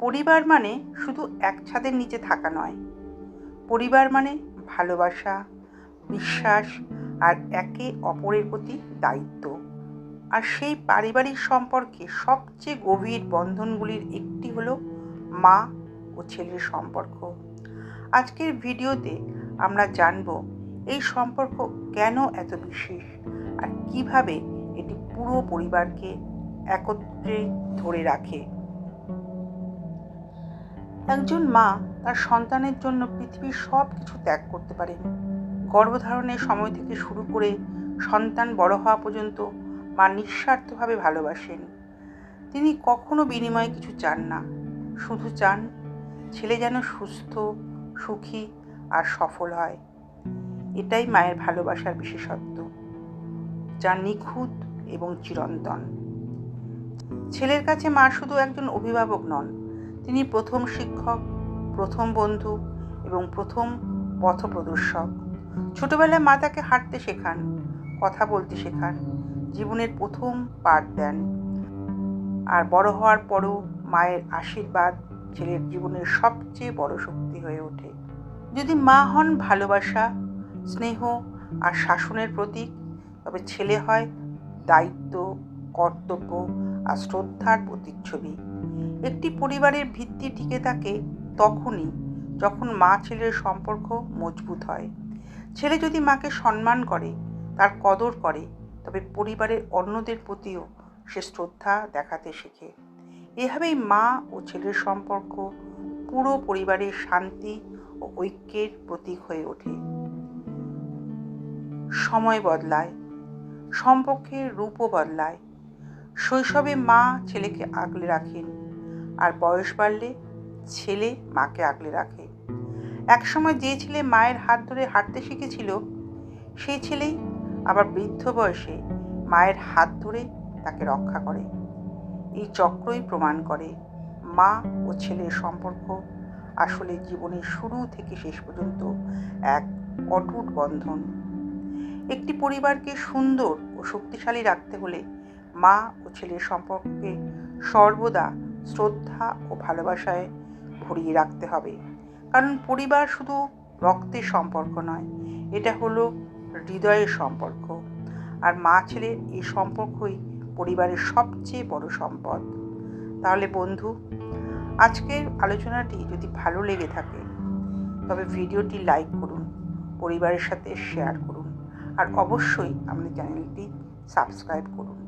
পরিবার মানে শুধু এক ছাদের নিচে থাকা নয়। পরিবার মানে ভালোবাসা, বিশ্বাস আর একে অপরের প্রতি দায়িত্ব। আর সেই পারিবারিক সম্পর্কে সবচেয়ে গভীর বন্ধনগুলির একটি হলো মা ও ছেলের সম্পর্ক। আজকের ভিডিওতে আমরা জানব এই সম্পর্ক কেন এত বিশেষ আর কীভাবে এটি পুরো পরিবারকে একত্রে ধরে রাখে। একজন মা তার সন্তানের জন্য পৃথিবীর সব কিছু ত্যাগ করতে পারেন। গর্ভধারণের সময় থেকে শুরু করে সন্তান বড় হওয়া পর্যন্ত মা নিঃস্বার্থভাবে ভালোবাসেন। তিনি কখনো বিনিময়ে কিছু চান না। শুধু চান ছেলে যেন সুস্থ, সুখী আর সফল হয়। এটাই মায়ের ভালোবাসার বিশেষত্ব, যা নিখুঁত এবং চিরন্তন। ছেলের কাছে মা শুধু একজন অভিভাবক নন তিনি প্রথম শিক্ষক, প্রথম বন্ধু এবং প্রথম পথপ্রদর্শক। ছোটবেলায় মা তাকে হাঁটতে শেখান, কথা বলতে শেখান, জীবনের প্রথম পাঠ দেন। আর বড় হওয়ার পরও মায়ের আশীর্বাদ ছেলের জীবনের সবচেয়ে বড় শক্তি হয়ে ওঠে। যদি মা হন ভালোবাসা, স্নেহ আর শাসনের প্রতীক, তবে ছেলে হয় দায়িত্ব কর্তব্য আর শ্রদ্ধার প্রতিচ্ছবি। একটি পরিবারের ভিত্তি টিকে থাকে তখনই যখন মা ছেলের সম্পর্ক মজবুত হয়। ছেলে যদি মাকে সম্মান করে, তার কদর করে, তবে পরিবারের অন্যদের প্রতিও সে শ্রদ্ধা দেখাতে শেখে। এভাবেই মা ও ছেলের সম্পর্ক পুরো পরিবারের শান্তি ও ঐক্যের প্রতীক হয়ে ওঠে। সময় বদলায়, সম্পর্কের রূপও বদলায় শৈশবে মা ছেলেকে আগলে রাখেন আর বয়স বাড়লে ছেলে মাকে আগলে রাখে। একসময় যে ছেলে মায়ের হাত ধরে হাঁটতে শিখেছিল, সেই ছেলেই আবার বৃদ্ধ বয়সে মায়ের হাত ধরে তাকে রক্ষা করে। এই চক্রই প্রমাণ করে মা ও ছেলের সম্পর্ক আসলে জীবনের শুরু থেকে শেষ পর্যন্ত এক অটুট বন্ধন। একটি পরিবারকে সুন্দর ও শক্তিশালী রাখতে হলে মা ও ছেলের সম্পর্ককে সর্বদা শ্রদ্ধা ও ভালোবাসায় ভরিয়ে রাখতে হবে। কারণ পরিবার শুধু রক্তের সম্পর্ক নয়, এটা হলো হৃদয়ের সম্পর্ক। আর মা ছেলের এই সম্পর্কই পরিবারের সবচেয়ে বড় সম্পদ। তাহলে বন্ধু, আজকের আলোচনাটি যদি ভালো লেগে থাকে, তবে ভিডিওটি লাইক করুন, পরিবারের সাথে শেয়ার করুন, আর অবশ্যই আমাদের চ্যানেলটি সাবস্ক্রাইব করুন।